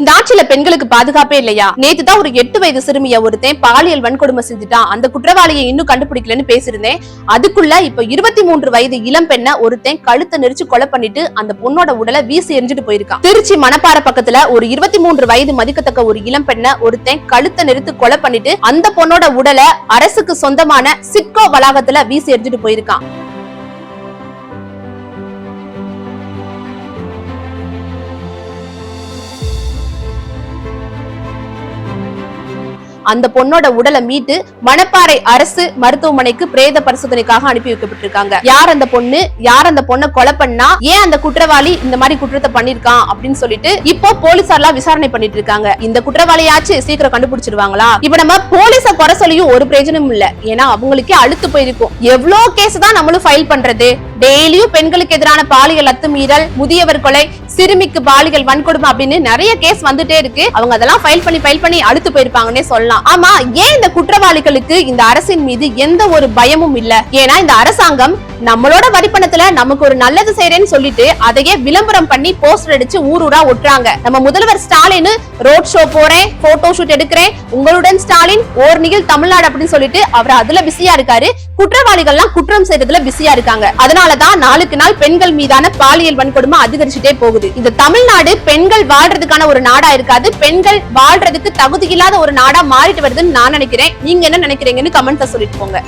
இந்த ஆட்சியில பெண்களுக்கு பாதுகாப்பே இல்லையா? நேத்து தான் ஒரு எட்டு வயது சிறுமிய ஒருத்தன் பாலியல் வன்கொடுமை செஞ்சுட்டான். அந்த குற்றவாளியை இன்னும் கண்டுபிடிக்கலன்னு பேசியிருந்தேன். அதுக்குள்ள இப்ப இருபத்தி மூன்று வயது இளம் பெண்ண ஒருத்தன் கழுத்தை நெரிச்சு கொலை பண்ணிட்டு அந்த பொண்ணோட உடலை வீசி எரிஞ்சிட்டு போயிருக்கான். திருச்சி மணப்பாறை பக்கத்துல ஒரு இருபத்தி மூன்று வயது மதிக்கத்தக்க ஒரு இளம் பெண்ண ஒருத்தன் கழுத்தை நெரித்து கொலை பண்ணிட்டு அந்த பொண்ணோட உடலை அரசுக்கு சொந்தமான சிட்கோ வளாகத்துல வீசி எரிஞ்சிட்டு போயிருக்கான். அந்த பொண்ணோட உடலை மீட்டு மணப்பாறை அரசு மருத்துவமனைக்கு பிரேத பரிசோதனைக்காக அனுப்பி வைக்கப்பட்டிருக்காங்க. யார் அந்த பொண்ணு? யார் அந்த பொண்ணை கொலை பண்ணா? ஏன் அந்த குற்றவாளி இந்த மாதிரி குற்றத்தை பண்ணிருக்கான் அப்படின்னு சொல்லிட்டு இப்போ போலீசார்லாம் விசாரணை பண்ணிட்டு இருக்காங்க இந்த குற்றவாளியாச்சு சீக்கிரம் கண்டுபிடிச்சிருவாங்களா? இப்ப நம்ம போலீஸ குறை சொல்லியும் ஒரு பிரயோஜனமும் இல்ல. ஏன்னா அவங்களுக்கே அழுத்து போயிருக்கும். எவ்வளவு கேஸ் தான் நம்மளும் ஃபைல் பண்றது? டெய்லியும் பெண்களுக்கு எதிரான பாலியல் அத்துமீறல் முதியவர் கொலை சிறுமிக்கு பாலியல் வன்கொடுமை அப்படின்னு நிறைய கேஸ் வந்துட்டே இருக்கு. அவங்க அதெல்லாம் ஃபைல் பண்ணி ஃபைல் பண்ணி அடுத்து போயிருப்பாங்கன்னே சொல்லலாம். ஆமா ஏன் இந்த குற்றவாளிகளுக்கு இந்த அரசின் மீது எந்த ஒரு பயமும் இல்ல? ஏன்னா இந்த அரசாங்கம் நம்மளோட வரிப்பணத்துல நமக்கு ஒரு நல்லது செய்யறேன்னு சொல்லிட்டு அதையே விளம்பரம் பண்ணி போஸ்டர் அடிச்சு ஊர் ஊரா ஒட்டுறாங்க. நம்ம முதல்வர் ஸ்டாலின் ரோட் ஷோ போறேன் போட்டோ ஷூட் எடுக்கிறேன். உங்களுடன் ஸ்டாலின் ஓர் நிகழ் தமிழ்நாடு அப்படின்னு சொல்லிட்டு அவர் அதுல பிஸியா இருக்காரு. குற்றவாளிகள்லாம் குற்றம் செய்யறதுல பிஸியா இருக்காங்க. அதனாலதான் நாளுக்கு நாள் பெண்கள் மீதான பாலியல் வன்கொடுமை அதிகரிச்சுட்டே போகுது. இந்த தமிழ்நாடு பெண்கள் வாழ்றதுக்கான ஒரு நாடா இருக்காது. பெண்கள் வாழ்றதுக்கு தகுதி இல்லாத ஒரு நாடா மாறிட்டு வருதுன்னு நான் நினைக்கிறேன். நீங்க என்ன நினைக்கிறீங்கன்னு கமெண்ட்ல சொல்லிட்டு போங்க.